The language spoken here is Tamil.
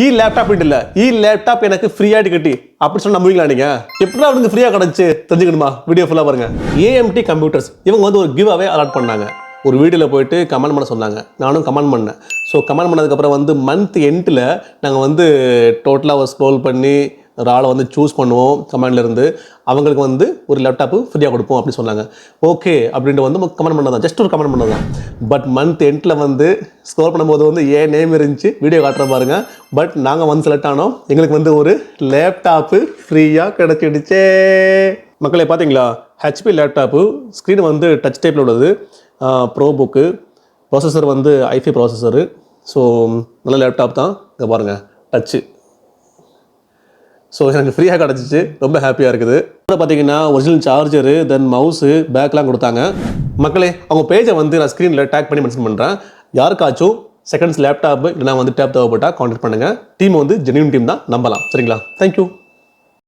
இ லேப்டாப் இல்லை. இ லேப்டாப் எனக்கு ஃப்ரீயாக கட்டி. அப்படி சொன்ன நம்புவீங்களா நீங்க? எப்படி அவனுக்கு ஃப்ரீயாக கிடச்சி தெரிஞ்சுக்கணுமா? வீடியோ ஃபுல்லாக பாருங்க. ஏஎம்டி கம்ப்யூட்டர்ஸ் இவங்க வந்து ஒரு கிவ் அவே அலாட் பண்ணாங்க. ஒரு வீடியோவில் போயிட்டு கமெண்ட் பண்ண சொன்னாங்க. நானும் கமெண்ட் பண்ணேன். ஸோ கமெண்ட் பண்ணதுக்கப்புறம் வந்து மந்த் எண்டில் நாங்கள் வந்து டோட்டலாக ஒரு ஸ்க்ரோல் பண்ணி ஒரு ஆளை வந்து சூஸ் பண்ணுவோம் கமெண்ட்லருந்து அவங்களுக்கு வந்து ஒரு லேப்டாப்பு ஃப்ரீயாக கொடுப்போம் அப்படின்னு சொன்னாங்க. ஓகே அப்படின்ட்டு வந்து கமெண்ட் பண்ணதான். ஜஸ்ட் ஒரு கமெண்ட் பண்ணதான். பட் மந்த் எண்டில் வந்து ஸ்கோர் பண்ணும்போது வந்து ஏன் நேம் இருந்துச்சு வீடியோ காட்டுற பாருங்க. பட் நாங்கள் வந்து செலக்ட் ஆனோம். எங்களுக்கு வந்து ஒரு லேப்டாப்பு ஃப்ரீயாக கிடச்சிடுச்சே. மக்களே பார்த்தீங்களா ஹெச்பி லேப்டாப்பு ஸ்க்ரீன் வந்து டச் டைப்பில் உள்ளது. ப்ரோ புக்கு ப்ராசஸர் வந்து ஐஃபை ப்ராசஸரு ஸோ நல்ல லேப்டாப் தான். இங்கே பாருங்கள் டச்சு ஸோ எனக்கு ஃப்ரீயாக கிடச்சிச்சு ரொம்ப ஹாப்பியாக இருக்குது. அப்புறம் பார்த்தீங்கன்னா ஒரிஜினல் சார்ஜரு தென் மவுஸு பேக்லாம் கொடுத்தாங்க. மக்களே அவங்க பேஜை வந்து நான் ஸ்க்ரீனில் டேக் பண்ணி மென்ஷன் பண்ணுறேன் யாருக்காச்சும் செகண்ட்ஸ் லேப்டாப் இல்லைனா வந்து டேப் தேவைப்பட்டால் கான்டாக்ட் பண்ணுங்கள் டீம் வந்து ஜென்யூன் டீம் தான். நம்பலாம். சரிங்களா? தேங்க்யூ